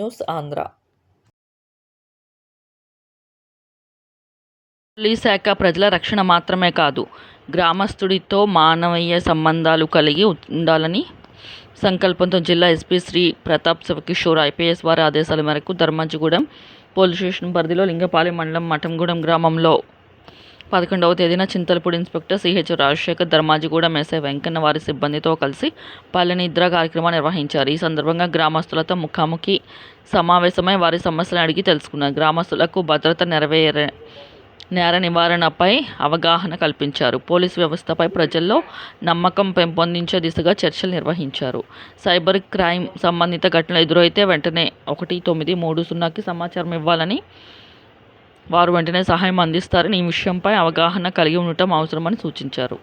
News Andhra police శాఖ ప్రజల రక్షణ మాత్రమే కాదు గ్రామస్తుడితో మానవీయ సంబంధాలు కలిగి ఉండాలని సంకల్పంతో జిల్లా ఎస్పీ శ్రీ ప్రతాప్ శివకిషోర్ ఐపీఎస్ వారి ఆదేశాల మేరకు ధర్మాజిగూడెం పోలీస్ స్టేషన్ పరిధిలో లింగపాలెం మండలం మఠంగూడెం గ్రామంలో పదకొండవ తేదీన Chintalapudi inspector CH Rajasekhar Dharmajiguda SI Venkanna వారి సిబ్బందితో కలిసి పల్లె నిద్ర నిర్వహించారు. ఈ సందర్భంగా గ్రామస్తులతో ముఖాముఖి సమావేశమై వారి సమస్యలను అడిగి తెలుసుకున్నారు. గ్రామస్తులకు భద్రత నెరవేరే నేర నివారణపై అవగాహన కల్పించారు. పోలీసు వ్యవస్థపై ప్రజల్లో నమ్మకం పెంపొందించే దిశగా చర్చలు నిర్వహించారు. సైబర్ క్రైమ్ సంబంధిత ఘటనలు ఎదురైతే వెంటనే ఒకటి తొమ్మిది మూడు సున్నాకి సమాచారం ఇవ్వాలని వారు వెంటనే సహాయం అందిస్తారని ఈ విషయంపై అవగాహన కలిగి ఉండటం అవసరమని సూచించారు.